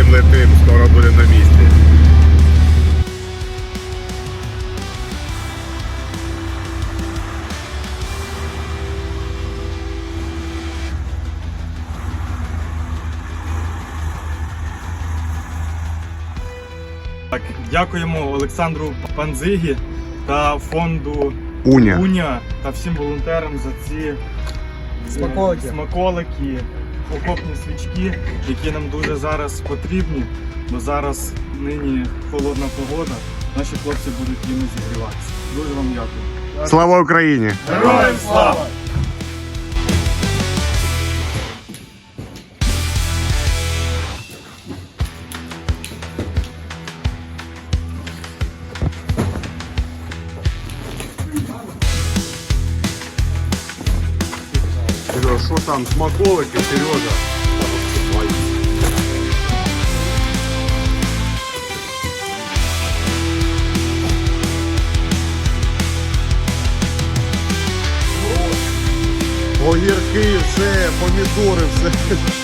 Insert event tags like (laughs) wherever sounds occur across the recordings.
летим, летим, скоро буде на місці. Так, дякуємо Олександру Панзигі та фонду Уня. Уня та всім волонтерам за ці е, Смаколики. смаколики, окопні свічки, які нам дуже зараз потрібні, бо зараз нині холодна погода. Наші хлопці будуть їм зігріватися. Дуже вам дякую. Слава Україні! Героям слава! Що там, смаколики, Сережа? Огірки, все, помідори, все.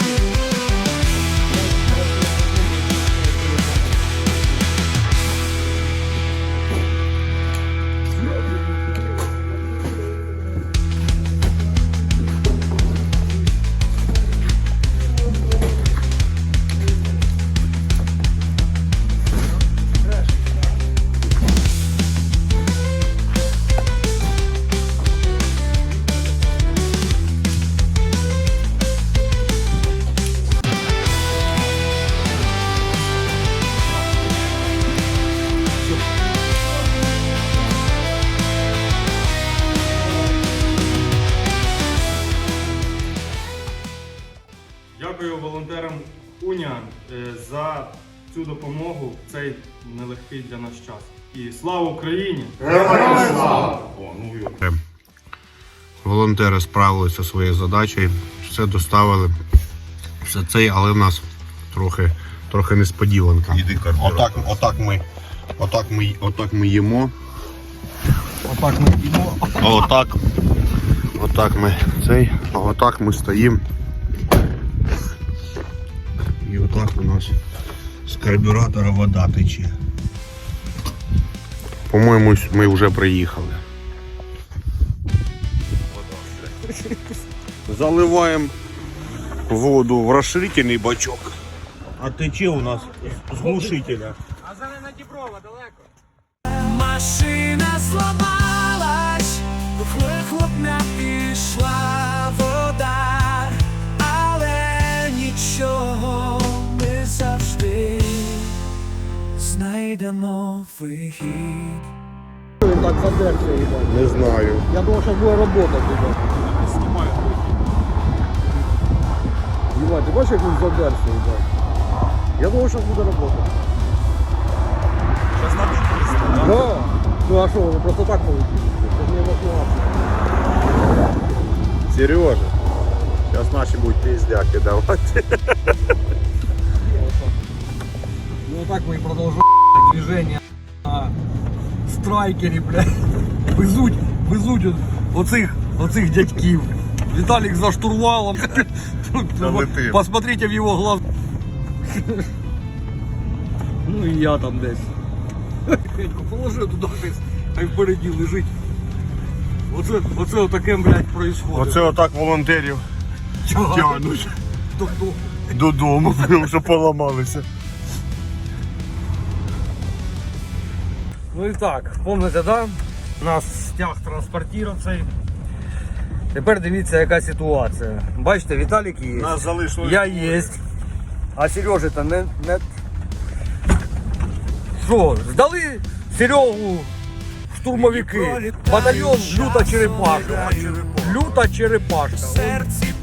Дякую волонтерам Уня е, за цю допомогу в цей нелегкий для нас час. І слава Україні! Волонтери справилися зі своєю задачею, все доставили. Все це, але в нас трохи, трохи несподіванка. Отак, отак, ми, отак, ми, отак ми їмо. Отак ми. А отак, отак ми цей, а отак ми стоїмо. І отак у нас з карбюратора вода тече. По-моєму, ми вже приїхали. Заливаємо воду в розширительний бачок. А тече у нас з глушителя. Машина зламалась, знайдемо вихід. Він так задерся, їбать. Не знаю. Я думав, що буде робота, їбать. Їбать, ти бачиш, як він задерся, їбать? Я думав, що буде робота. Зараз на Да. Ну а що, ви просто так полетіли? Це ж не евакуація. Сережа, зараз наші будуть піздяки давати. Так мы и продолжаем (laughs) движение на страйкері, блядь. Везуть, везуть оцих, оцих дядьків. Віталік за штурвалом. Посмотрите в його глаз. Ну і я там десь. Положи туди десь, хай впереді лежить. Оце, оце отаке, блядь, происходит. Оце отак волонтерів тягнуть Хто-хто. додому, тому що поламалися. Ну і так, помните, да? У нас стяг транспортір цей. Тепер дивіться, яка ситуація. Бачите, Віталік є. Нас залишилось. Я єсть. А Сережа то не, не. Що, здали Серегу в штурмовики. Батальйон люта черепашка. Люта черепашка. Серці